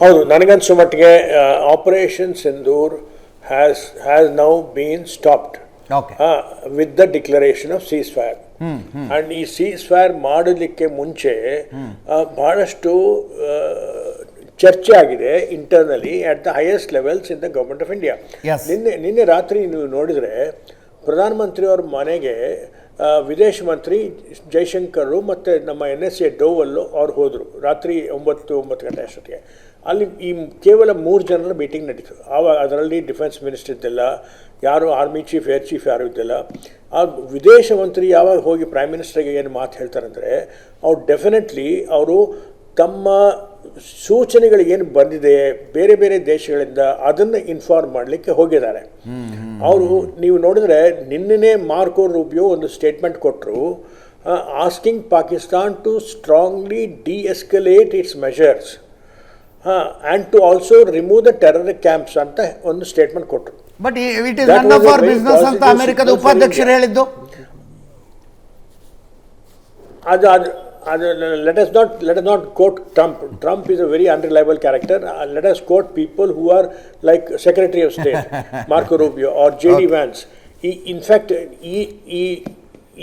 ಹೌದು ನನಗನ್ಸೋ ಮಟ್ಟಿಗೆ operation Sindoor has has now been stopped with the declaration of ceasefire and ಈ ceasefire ಮಾಡಲಿಕ್ಕೆ ಮುಂಚೆ ಬಹಳಷ್ಟು ಚರ್ಚೆ ಆಗಿದೆ internally at the highest levels in the government of India. ನಿನ್ನೆ ನಿನ್ನೆ ರಾತ್ರಿ ನೀವು ನೋಡಿದರೆ ಪ್ರಧಾನಮಂತ್ರಿಯವ್ರ ಮನೆಗೆ ವಿದೇಶ ಮಂತ್ರಿ ಜೈಶಂಕರ್ ಮತ್ತು ನಮ್ಮ ಎನ್ ಎಸ್ ಎ ಡೋವಲ್ಲು ಅವ್ರು ಹೋದರು. ರಾತ್ರಿ ಒಂಬತ್ತು ಒಂಬತ್ತು ಗಂಟೆ ಅಷ್ಟೊತ್ತಿಗೆ. ಅಲ್ಲಿ ಈ ಕೇವಲ ಮೂರು ಜನರ ಮೀಟಿಂಗ್ ನಡೀತು ಆವಾಗ ಅದರಲ್ಲಿ ಡಿಫೆನ್ಸ್ ಮಿನಿಸ್ಟರ್ ಇದ್ದಿಲ್ಲ, ಯಾರು ಆರ್ಮಿ ಚೀಫ್, ಏರ್ ಚೀಫ್ ಯಾರು ಇದ್ದಿಲ್ಲ, ಆ ವಿದೇಶ ಮಂತ್ರಿ ಯಾವಾಗ ಹೋಗಿ ಪ್ರೈಮ್ ಮಿನಿಸ್ಟರ್ಗೆ ಏನು ಮಾತು ಹೇಳ್ತಾರಂದರೆ, ಅವ್ರು ಡೆಫಿನೆಟ್ಲಿ ಅವರು ತಮ್ಮ ಸೂಚನೆಗಳು ಏನು ಬಂದಿದೆ, ಬೇರೆ ಬೇರೆ ದೇಶಗಳಿಂದ ಅದನ್ನು ಇನ್ಫಾರ್ಮ್ ಮಾಡಲಿಕ್ಕೆ ಹೋಗಿದ್ದಾರೆ. ಅವರು ನೀವು ನೋಡಿದ್ರೆ ನಿನ್ನೆ ಮಾರ್ಕೋ ರೂಬಿಯೋ ಒಂದು ಸ್ಟೇಟ್ಮೆಂಟ್ ಕೊಟ್ಟರು asking Pakistan to strongly deescalate its measures and to also remove the terror camps ಅಂತ ಒಂದು ಸ್ಟೇಟ್ಮೆಂಟ್ ಕೊಟ್ಟರು but it is That none was of a our very business ಅಂತ positive ಅಮೆರಿಕದ signal for ಉಪಾಧ್ಯಕ್ಷರು India. ಹೇಳಿದ್ದು. ಅದು ಅದು ಅದು let us not let us not quote Trump Trump is a very unreliable character let us quote people who are like secretary of state Marco Rubio or J D Vance ಈ in fact ಈ ಈ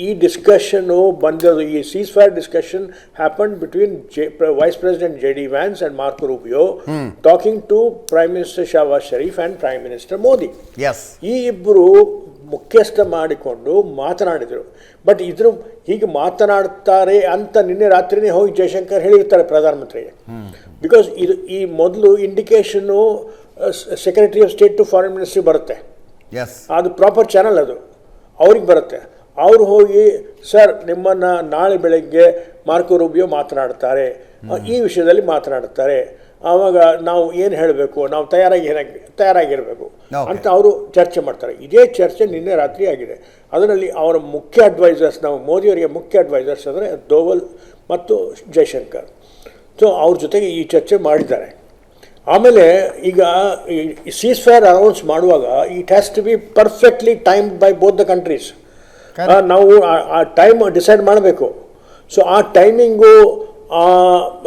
ಈ discussion ಬಂದದ್ದು ಈ ceasefire discussion happen between J vice president J D Vance and Mark Rubio talking to prime minister Shahbaz Sharif and prime minister Modi yes ಈ ಇಬ್ಬರು ಮುಖ್ಯಸ್ಥ ಮಾಡಿಕೊಂಡು ಮಾತನಾಡಿದರು. ಬಟ್ ಇದ್ರ ಹೀಗೆ ಮಾತನಾಡ್ತಾರೆ ಅಂತ ನಿನ್ನೆ ರಾತ್ರಿನೇ ಹೋಗಿ ಜಯಶಂಕರ್ ಹೇಳಿರ್ತಾರೆ ಪ್ರಧಾನಮಂತ್ರಿಗೆ. ಬಿಕಾಸ್ ಇದು ಈ ಮೊದಲು ಇಂಡಿಕೇಶನ್ನು secretary of state to foreign ministry ಬರುತ್ತೆ. ಅದು ಪ್ರಾಪರ್ ಚಾನಲ್ ಅದು. ಅವ್ರಿಗೆ ಬರುತ್ತೆ. ಅವರು ಹೋಗಿ ಸರ್ ನಿಮ್ಮನ್ನು ನಾಳೆ ಬೆಳಗ್ಗೆ ಮಾರ್ಕೋ ರೂಬಿಯೋ ಮಾತನಾಡ್ತಾರೆ. ಈ ವಿಷಯದಲ್ಲಿ ಮಾತನಾಡ್ತಾರೆ. ಆವಾಗ ನಾವು ಏನು ಹೇಳಬೇಕು? ನಾವು ತಯಾರಾಗಿ ತಯಾರಾಗಿರಬೇಕು. ಅಂತ ಅವರು ಚರ್ಚೆ ಮಾಡ್ತಾರೆ. ಇದೇ ಚರ್ಚೆ ನಿನ್ನೆ ರಾತ್ರಿ ಆಗಿದೆ. ಅದರಲ್ಲಿ ಅವರ ಮುಖ್ಯ ಅಡ್ವೈಸರ್ಸ್ ನಾವು ಮೋದಿಯವರಿಗೆ ಮುಖ್ಯ ಅಡ್ವೈಸರ್ಸ್ ಅಂದರೆ ದೋವಲ್ ಮತ್ತು ಜೈಶಂಕರ್. ಸೊ ಅವ್ರ ಜೊತೆಗೆ ಈ ಚರ್ಚೆ ಮಾಡಿದ್ದಾರೆ. ಆಮೇಲೆ ಈಗ ಈ ಸೀಸ್ ಫೈರ್ ಅನೌನ್ಸ್ ಮಾಡುವಾಗ it has to be perfectly time by both the countries ನಾವು ಆ- ಟೈಮ್ ಡಿಸೈಡ್ ಮಾಡಬೇಕು. ಸೊ ಆ ಟೈಮಿಂಗು ಆ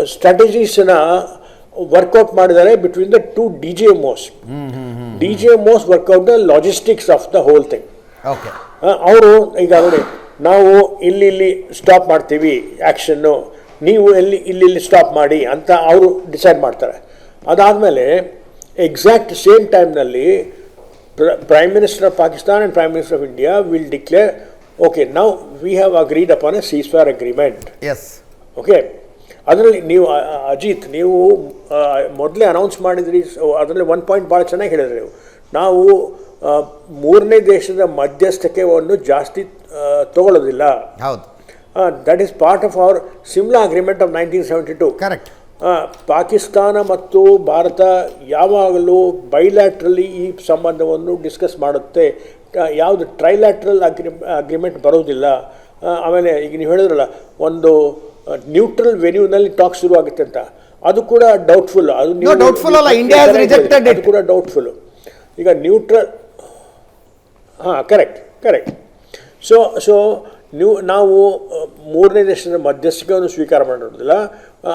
ಸ್ಟ್ರಾಟಜೀಸನ್ನ ವರ್ಕೌಟ್ ಮಾಡಿದ್ದಾರೆ between the two D G M Os D G Os work out the logistics of the whole thing ಅವರು ಈಗ ನೋಡಿ ನಾವು ಇಲ್ಲಿ ಇಲ್ಲಿ ಸ್ಟಾಪ್ ಮಾಡ್ತೀವಿ ಆ್ಯಕ್ಷನ್ನು ನೀವು ಎಲ್ಲಿ ಇಲ್ಲಿ ಇಲ್ಲಿ ಸ್ಟಾಪ್ ಮಾಡಿ ಅಂತ ಅವರು ಡಿಸೈಡ್ ಮಾಡ್ತಾರೆ. ಅದಾದಮೇಲೆ ಎಕ್ಸಾಕ್ಟ್ ಸೇಮ್ ಟೈಮ್ನಲ್ಲಿ prime minister of Pakistan and prime minister of India will declare okay ನಾವು we have agreed upon a ceasefire agreement yes okay ಅದರಲ್ಲಿ ನೀವು ಅಜಿತ್ ನೀವು ಮೊದಲೇ ಅನೌನ್ಸ್ ಮಾಡಿದ್ರಿ ಅದರಲ್ಲಿ ಒನ್ ಪಾಯಿಂಟ್ ಭಾಳ ಚೆನ್ನಾಗಿ ಹೇಳಿದ್ರಿ ನೀವು. ನಾವು ಮೂರನೇ ದೇಶದ ಮಧ್ಯಸ್ಥಿಕೆಯನ್ನು ಜಾಸ್ತಿ ತಗೊಳ್ಳೋದಿಲ್ಲ. ಹೌದು. That is part of our Simla agreement of nineteen seventy two correct Pakistan ಮತ್ತು ಭಾರತ ಯಾವಾಗಲೂ ಬೈಲ್ಯಾಟ್ರಲ್ಲಿ ಈ ಸಂಬಂಧವನ್ನು ಡಿಸ್ಕಸ್ ಮಾಡುತ್ತೆ. ಯಾವುದು ಟ್ರೈಲ್ಯಾಟ್ರಲ್ ಅಗ್ರಿ ಅಗ್ರಿಮೆಂಟ್ ಬರೋದಿಲ್ಲ. ಆಮೇಲೆ ಈಗ ನೀವು ಹೇಳಿದ್ರಲ್ಲ ಒಂದು ನ್ಯೂಟ್ರಲ್ ವೆನ್ಯೂನಲ್ಲಿ ಟಾಕ್ ಶುರು ಆಗುತ್ತೆ ಅಂತ. ಅದು ಕೂಡ ಡೌಟ್ಫುಲ್ ಅದು ಡೌಟ್ಫುಲ್ ಅಲ್ಲ, ಇಂಡಿಯಾ ಕೂಡ ಡೌಟ್ಫುಲ್ ಈಗ ನ್ಯೂಟ್ರಲ್ ಹಾಂ ಕರೆಕ್ಟ್ ಕರೆಕ್ಟ್ ಸೊ ಸೊ ನೀವು ನಾವು ಮೂರನೇ ದೇಶದ ಮಧ್ಯಸ್ಥಿಕೆಯನ್ನು ಸ್ವೀಕಾರ ಮಾಡಿರೋದಿಲ್ಲ.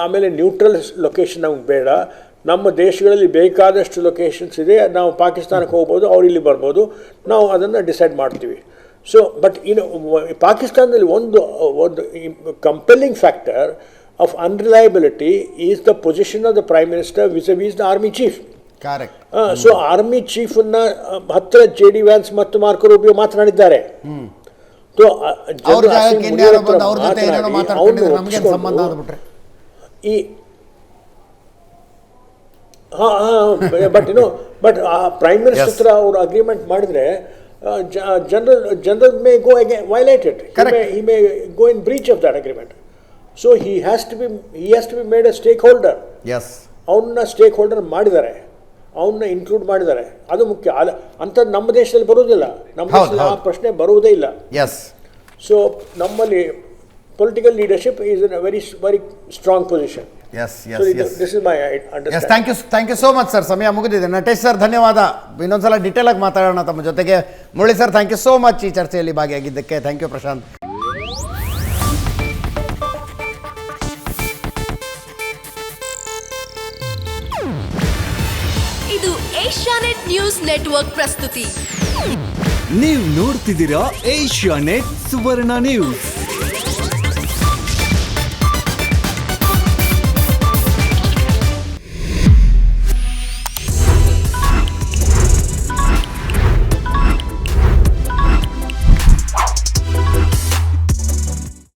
ಆಮೇಲೆ ನ್ಯೂಟ್ರಲ್ ಲೊಕೇಶನ್ ನಮ್ಗೆ ಬೇಡ. ನಮ್ಮ ದೇಶಗಳಲ್ಲಿ ಬೇಕಾದಷ್ಟು ಲೊಕೇಶನ್ಸ್ ಇದೆ. ನಾವು ಪಾಕಿಸ್ತಾನಕ್ಕೆ ಹೋಗ್ಬೋದು ಅವ್ರು ಇಲ್ಲಿ ಬರ್ಬೋದು. ನಾವು ಅದನ್ನು ಡಿಸೈಡ್ ಮಾಡ್ತೀವಿ. ಸೊ ಬಟ್ ಇನ್ನು ಪಾಕಿಸ್ತಾನದಲ್ಲಿ ಒಂದು ಒಂದು compelling factor of unreliability is the position of the prime minister vis is the army chief correct so army ಚೀಫನ್ನ ಹತ್ತಿರ ಜೆ ಡಿ ವ್ಯಾನ್ಸ್ ಮತ್ತು ಮಾರ್ಕೋ ರೂಪಿಯೋ ಮಾತನಾಡಿದ್ದಾರೆ. ಸೊ ಹಾಂ ಯು ಬಟ್ ಇನ್ನು ಬಟ್ ಆ ಪ್ರೈಮ್ ಮಿನಿಸ್ಟರ್. ಹತ್ರ ಅವರು ಅಗ್ರಿಮೆಂಟ್ ಮಾಡಿದ್ರೆ general general may go again violated. He may go in breach of that agreement so he has to be he has to be made a stakeholders ಅವನ್ನ stakeholder ಮಾಡಿದ್ದಾರೆ. ಅವನ್ನ include ಮಾಡಿದ್ದಾರೆ. ಅದು ಮುಖ್ಯ. ಅಲ್ಲ ಅಂಥದ್ದು ನಮ್ಮ ದೇಶದಲ್ಲಿ ಬರುವುದಿಲ್ಲ. ನಮ್ಮ ದೇಶದಲ್ಲಿ ಆ ಪ್ರಶ್ನೆ ಬರುವುದೇ ಇಲ್ಲ. ಎಸ್ ಸೊ ನಮ್ಮಲ್ಲಿ political leadership is in a very very strong position yes yes yes this is my yes thank you thank you so much sir ಸಮಯ ಮುಗಿದಿದೆ. ನಟೇಶ್ ಸರ್ ಧನ್ಯವಾದ. ಇನ್ನೊಂದ್ಸಲ ಡೀಟೇಲ್ ಆಗಿ ಮಾತಾಡೋಣ ತಮ್ಮ ಜೊತೆಗೆ. Murali sir thank you so much ಈ ಚರ್ಚೆಯಲ್ಲಿ ಭಾಗಿಯಾಗಿದ್ದಕ್ಕೆ. Thank you Prashant. ಇದು ಏಷ್ಯಾನೆಟ್ ನ್ಯೂಸ್ ನೆಟ್ವರ್ಕ್ ಪ್ರಸ್ತುತಿ. ನೀವು ನೋಡ್ತಿದ್ದೀರಾ ಏಷ್ಯಾನೆಟ್ ಸುವರ್ಣ ನ್ಯೂಸ್.